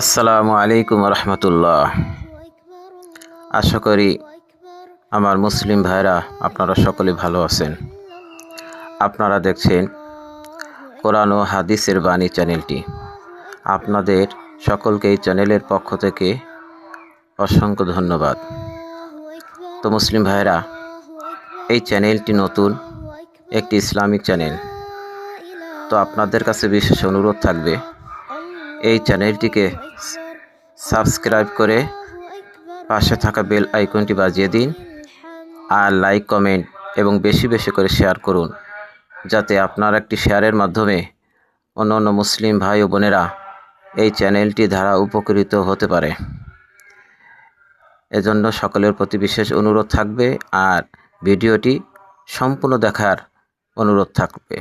আসসালামু আলাইকুম রহমতুল্লাহ। আশা করি আমার মুসলিম ভাইরা আপনারা সকলে ভালো আছেন। আপনারা দেখছেন কোরআন ও হাদিসের বাণী চ্যানেলটি। আপনাদের সকলকে এই চ্যানেলের পক্ষ থেকে অসংখ্য ধন্যবাদ। তো মুসলিম ভাইরা, এই চ্যানেলটি নতুন, একটি ইসলামিক চ্যানেল। তো আপনাদের কাছে বিশেষ অনুরোধ থাকবে এই চ্যানেলটিকে সাবস্ক্রাইব করে পাশে থাকা বেল আইকনটি বাজিয়ে দিন আর লাইক, কমেন্ট এবং বেশি বেশি করে শেয়ার করুন যাতে আপনার একটি শেয়ারের মাধ্যমে অন্য অন্য মুসলিম ভাই ও বোনেরা এই চ্যানেলটি দ্বারা উপকৃত হতে পারে। এজন্য সকলের প্রতি বিশেষ অনুরোধ থাকবে আর ভিডিওটি সম্পূর্ণ দেখার অনুরোধ থাকবে।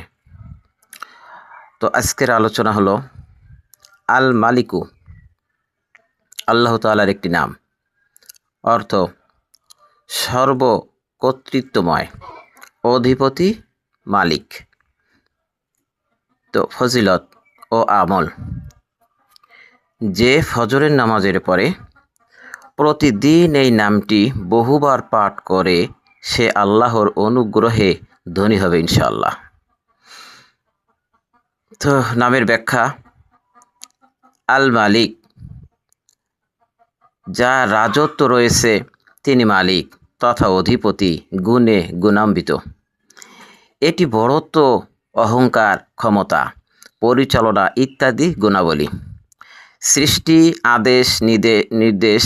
তো আজকের আলোচনা হলো আল মালিকু আল্লাহ তালার একটি নাম। অর্থ, সর্বকর্তৃত্বময়, অধিপতি, মালিক। তো, ফজিলত ও আমল। যে ফজরের নামাজের পরে প্রতিদিন এই নামটি বহুবার পাঠ করে, সে আল্লাহর অনুগ্রহে ধনী হবে ইনশাল্লাহ তো, নামের ব্যাখ্যা আল মালিক যা রাজত্ব রয়েছে তিনি মালিক তথা অধিপতি গুণে গুণাম্বিত এটি বড়ত্ব, অহংকার, ক্ষমতা, পরিচালনা ইত্যাদি গুণাবলী। সৃষ্টি, আদেশ নির্দেশ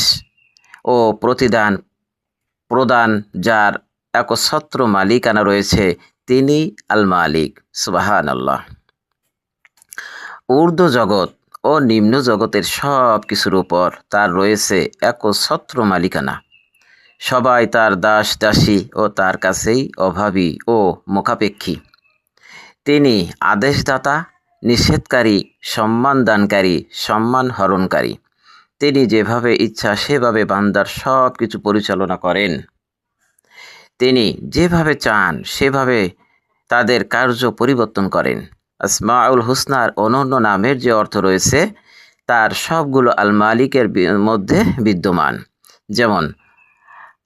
ও প্রতিদান প্রদান, যার একছত্র মালিকানা রয়েছে তিনি আল মালিক সুবাহান আল্লাহ ঊর্ধ্ব জগৎ ও নিম্ন জগতের সব কিছুর উপর তার রয়েছে একছত্র মালিকানা। সবাই তার দাস দাসী ও তার কাছেই অভাবী ও মুখাপেক্ষী। তিনি আদেশদাতা, নিষেধকারী সম্মান দানকারী সম্মান হরণকারী তিনি যেভাবে ইচ্ছা সেভাবে বান্দার সব কিছু পরিচালনা করেন। তিনি যেভাবে চান সেভাবে তাদের কার্য পরিবর্তন করেন। আসমাউল হুসনার অনন্য নামের যে অর্থ রয়েছে তার সবগুলো আল মালিকের মধ্যে বিদ্যমান। যেমন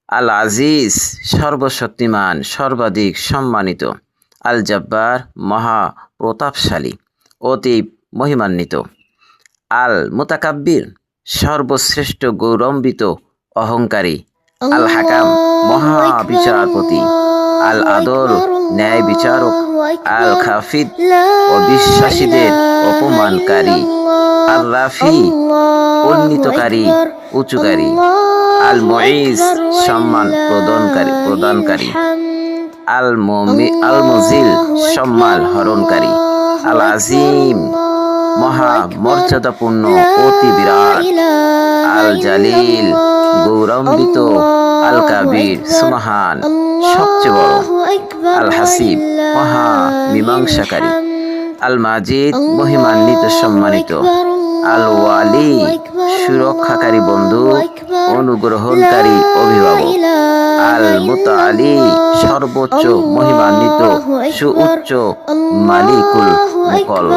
আল আজিজ সর্বশক্তিমান সর্বাধিক সম্মানিত আল জব্বার মহা প্রতাপশালী অতি মহিমান্বিত। আল মোতাকাব্বির সর্বশ্রেষ্ঠ গৌরম্বিত অহংকারী আল হাকাম মহা বিচারপতি আল আদল ন্যায় বিচারক আল খাফিদ অবিশ্বাসীদের অপমানকারী, আল রাফি উন্নীতকারী উঁচুকারী, আল মঈজ সম্মান প্রদানকারী প্রদানকারী, আল মমি, আল মজিল সম্মান হরণকারী, আল আজিম মহা মর্যাদাপূর্ণ, অতি বিরাট, আল জালিল গৌরম্বিত আল কাবির সুমাহান সবচেয়ে বড় আল হাসিব মহা মীমাংসাকারী আল মাজিদ মহিমান্বিত সম্মানিত আল ওয়ালি সুরক্ষাকারী বন্ধু অনুগ্রহণকারী অভিভাবক আল মুতালি সর্বোচ্চ মহিমান্বিত সুউচ্চ মালিকুল মুকল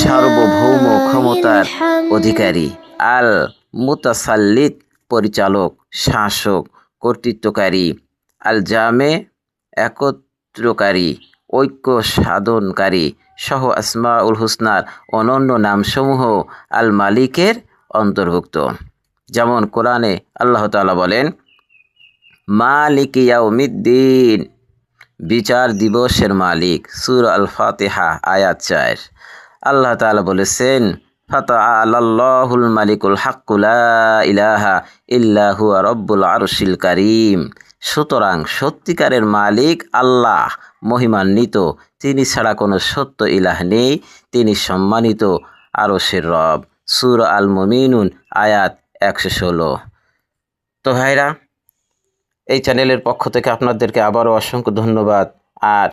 সার্বভৌম ক্ষমতার অধিকারী আল মুতাসাল্লিত পরিচালক শাসক কর্তৃত্বকারী আল জামে একত্রকারী, ঐক্য সাধনকারী সহ আসমাউল হুসনার অনন্য নামসমূহ আল মালিকের অন্তর্ভুক্ত। যেমন কোরআনে আল্লাহ তালা বলেন, মালিক ইয়াউমিদ্দিন বিচার দিবসের মালিক, সুর আল ফাতেহা আয়াত চার। আল্লাহ তালা বলেছেন ফাতা আল্লাহুল মালিকুল হাক্কুলা ইলাহা ইল্লাহু রব্বুল আরশিল কারিম সুতরাং সত্যিকারের মালিক আল্লাহ মহিমান্বিত। তিনি ছাড়া কোনো সত্য ইলাহ নেই। তিনি সম্মানিত আরশের রব। সুর আল মমিনুন আয়াত একশো ষোলো। তো ভাইরা, এই চ্যানেলের পক্ষ থেকে আপনাদেরকে আবারও অসংখ্য ধন্যবাদ। আর